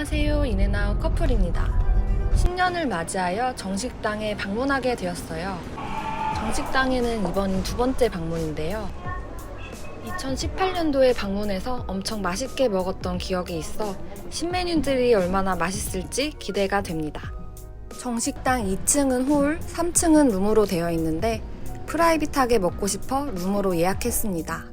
안녕하세요. 인앤아웃 커플입니다. 신년을 맞이하여 정식당에 방문하게 되었어요. 정식당에는 이번이 두 번째 방문인데요. 2018년도에 방문해서 엄청 맛있게 먹었던 기억이 있어 신메뉴들이 얼마나 맛있을지 기대가 됩니다. 정식당 2층은 홀, 3층은 룸으로 되어 있는데 프라이빗하게 먹고 싶어 룸으로 예약했습니다.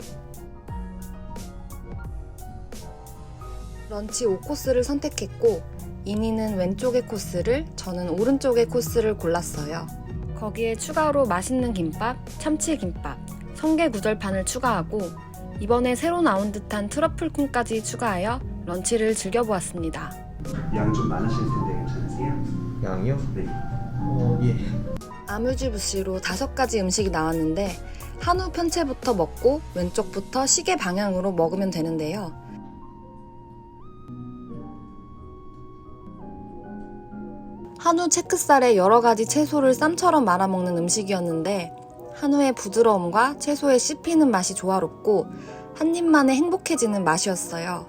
런치 5코스를 선택했고 이니는 왼쪽의 코스를 저는 오른쪽의 코스를 골랐어요. 거기에 추가로 맛있는 김밥, 참치김밥, 성게 구절판을 추가하고 이번에 새로 나온 듯한 트러플 콩까지 추가하여 런치를 즐겨보았습니다. 양 좀 많으실 텐데 괜찮으세요? 양이요? 네. 어, 예. 아뮤즈 부시로 다섯 가지 음식이 나왔는데 한우 편채부터 먹고 왼쪽부터 시계 방향으로 먹으면 되는데요. 한우 체크살에 여러 가지 채소를 쌈처럼 말아먹는 음식이었는데 한우의 부드러움과 채소의 씹히는 맛이 조화롭고 한 입만에 행복해지는 맛이었어요.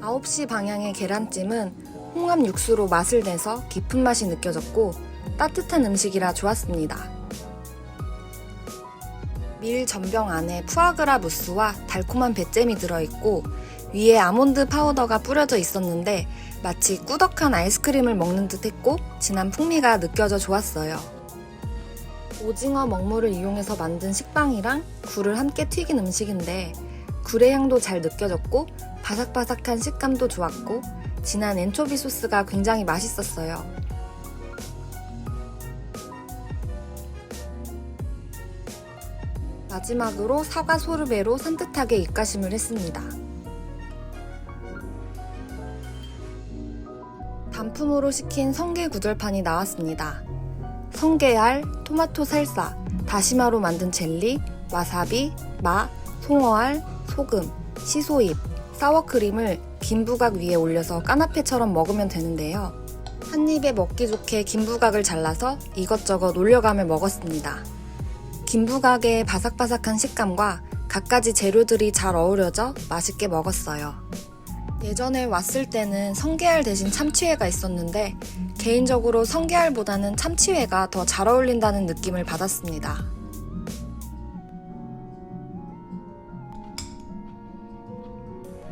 9시 방향의 계란찜은 홍합 육수로 맛을 내서 깊은 맛이 느껴졌고 따뜻한 음식이라 좋았습니다. 밀 전병 안에 푸아그라 무스와 달콤한 배잼이 들어있고 위에 아몬드 파우더가 뿌려져 있었는데 마치 꾸덕한 아이스크림을 먹는 듯 했고 진한 풍미가 느껴져 좋았어요. 오징어 먹물을 이용해서 만든 식빵이랑 굴을 함께 튀긴 음식인데 굴의 향도 잘 느껴졌고 바삭바삭한 식감도 좋았고 진한 엔초비 소스가 굉장히 맛있었어요. 마지막으로 사과 소르베로 산뜻하게 입가심을 했습니다. 단품으로 시킨 성게 구절판이 나왔습니다. 성게알, 토마토 살사, 다시마로 만든 젤리, 와사비, 마, 송어알, 소금, 시소잎, 사워크림을 김 부각 위에 올려서 까나페처럼 먹으면 되는데요. 한 입에 먹기 좋게 김 부각을 잘라서 이것저것 올려가며 먹었습니다. 김 부각의 바삭바삭한 식감과 갖가지 재료들이 잘 어우러져 맛있게 먹었어요. 예전에 왔을 때는 성게알 대신 참치회가 있었는데 개인적으로 성게알보다는 참치회가 더 잘 어울린다는 느낌을 받았습니다.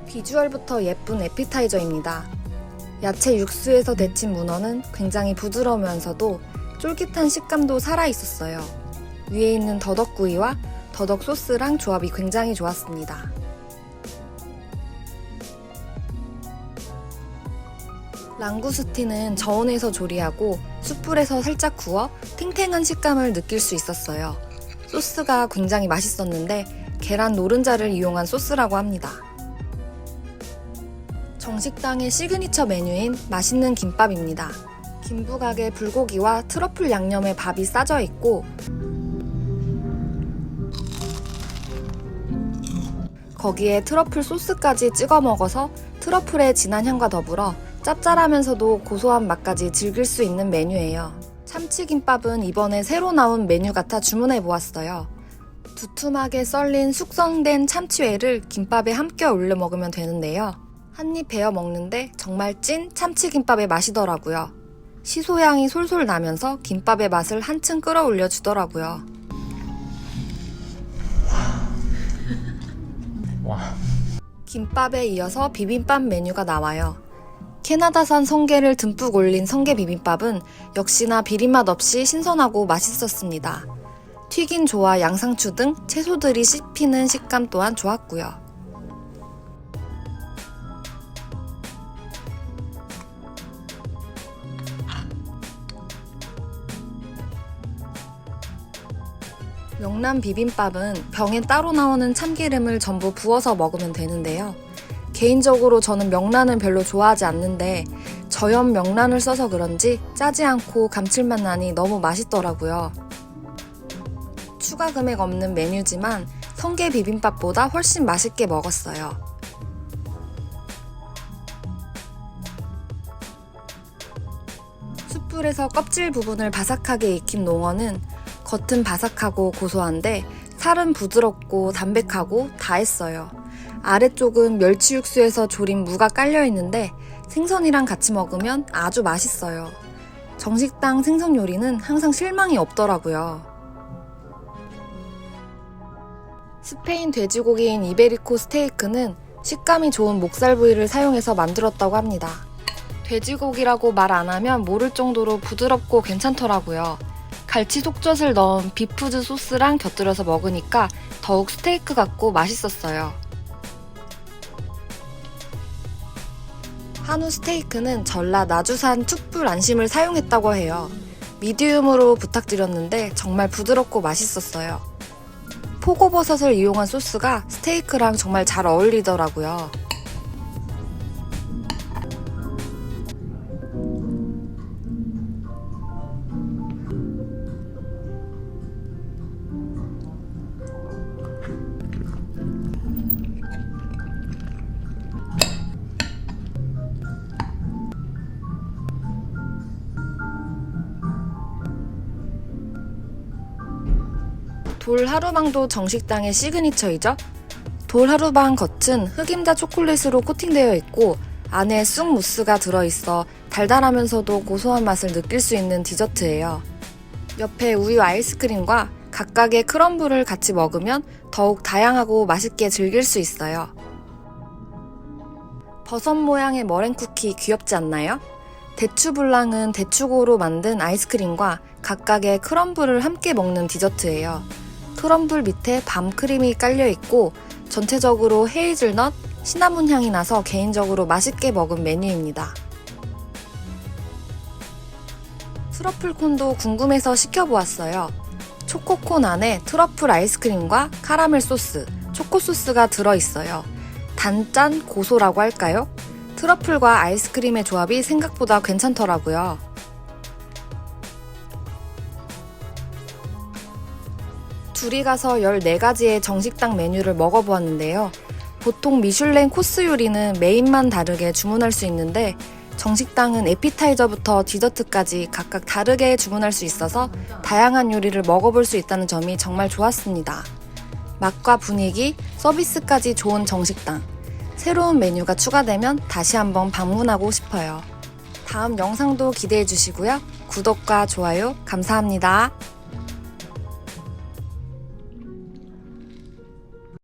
비주얼부터 예쁜 에피타이저입니다. 야채 육수에서 데친 문어는 굉장히 부드러우면서도 쫄깃한 식감도 살아있었어요. 위에 있는 더덕구이와 더덕 소스랑 조합이 굉장히 좋았습니다. 랑구스티는 저온에서 조리하고 숯불에서 살짝 구워 탱탱한 식감을 느낄 수 있었어요. 소스가 굉장히 맛있었는데 계란 노른자를 이용한 소스라고 합니다. 정식당의 시그니처 메뉴인 맛있는 김밥입니다. 김부각에 불고기와 트러플 양념의 밥이 싸져 있고 거기에 트러플 소스까지 찍어 먹어서 트러플의 진한 향과 더불어 짭짤하면서도 고소한 맛까지 즐길 수 있는 메뉴예요. 참치김밥은 이번에 새로 나온 메뉴 같아 주문해 보았어요. 두툼하게 썰린 숙성된 참치회를 김밥에 함께 올려 먹으면 되는데요. 한입 베어 먹는데 정말 찐 참치김밥의 맛이더라고요. 시소향이 솔솔 나면서 김밥의 맛을 한층 끌어올려 주더라고요. 와. 김밥에 이어서 비빔밥 메뉴가 나와요. 캐나다산 성게를 듬뿍 올린 성게 비빔밥은 역시나 비린맛 없이 신선하고 맛있었습니다. 튀긴 조와 양상추 등 채소들이 씹히는 식감 또한 좋았고요. 명란 비빔밥은 병에 따로 나오는 참기름을 전부 부어서 먹으면 되는데요. 개인적으로 저는 명란을 별로 좋아하지 않는데 저염 명란을 써서 그런지 짜지 않고 감칠맛 나니 너무 맛있더라고요. 추가 금액 없는 메뉴지만 성게 비빔밥보다 훨씬 맛있게 먹었어요. 숯불에서 껍질 부분을 바삭하게 익힌 농어는 겉은 바삭하고 고소한데 살은 부드럽고 담백하고 다 했어요. 아래쪽은 멸치 육수에서 조린 무가 깔려 있는데 생선이랑 같이 먹으면 아주 맛있어요. 정식당 생선 요리는 항상 실망이 없더라고요. 스페인 돼지고기인 이베리코 스테이크는 식감이 좋은 목살 부위를 사용해서 만들었다고 합니다. 돼지고기라고 말 안 하면 모를 정도로 부드럽고 괜찮더라고요. 갈치 속젓을 넣은 비푸즈 소스랑 곁들여서 먹으니까 더욱 스테이크 같고 맛있었어요. 한우 스테이크는 전라 나주산 툭불 안심을 사용했다고 해요. 미디움으로 부탁드렸는데 정말 부드럽고 맛있었어요. 포고버섯을 이용한 소스가 스테이크랑 정말 잘 어울리더라고요. 돌 하루방도 정식당의 시그니처이죠. 돌 하루방 겉은 흑임자 초콜릿으로 코팅되어 있고 안에 쑥 무스가 들어있어 달달하면서도 고소한 맛을 느낄 수 있는 디저트예요. 옆에 우유 아이스크림과 각각의 크럼블을 같이 먹으면 더욱 다양하고 맛있게 즐길 수 있어요. 버섯 모양의 머랭 쿠키 귀엽지 않나요? 대추불랑은 대추고로 만든 아이스크림과 각각의 크럼블을 함께 먹는 디저트예요. 크럼블 밑에 밤크림이 깔려 있고 전체적으로 헤이즐넛, 시나몬 향이 나서 개인적으로 맛있게 먹은 메뉴입니다. 트러플 콘도 궁금해서 시켜보았어요. 초코콘 안에 트러플 아이스크림과 카라멜 소스, 초코 소스가 들어있어요. 단짠 고소라고 할까요? 트러플과 아이스크림의 조합이 생각보다 괜찮더라고요. 둘이 가서 14가지의 정식당 메뉴를 먹어보았는데요. 보통 미슐랭 코스 요리는 메인만 다르게 주문할 수 있는데 정식당은 에피타이저부터 디저트까지 각각 다르게 주문할 수 있어서 다양한 요리를 먹어볼 수 있다는 점이 정말 좋았습니다. 맛과 분위기, 서비스까지 좋은 정식당. 새로운 메뉴가 추가되면 다시 한번 방문하고 싶어요. 다음 영상도 기대해 주시고요. 구독과 좋아요 감사합니다.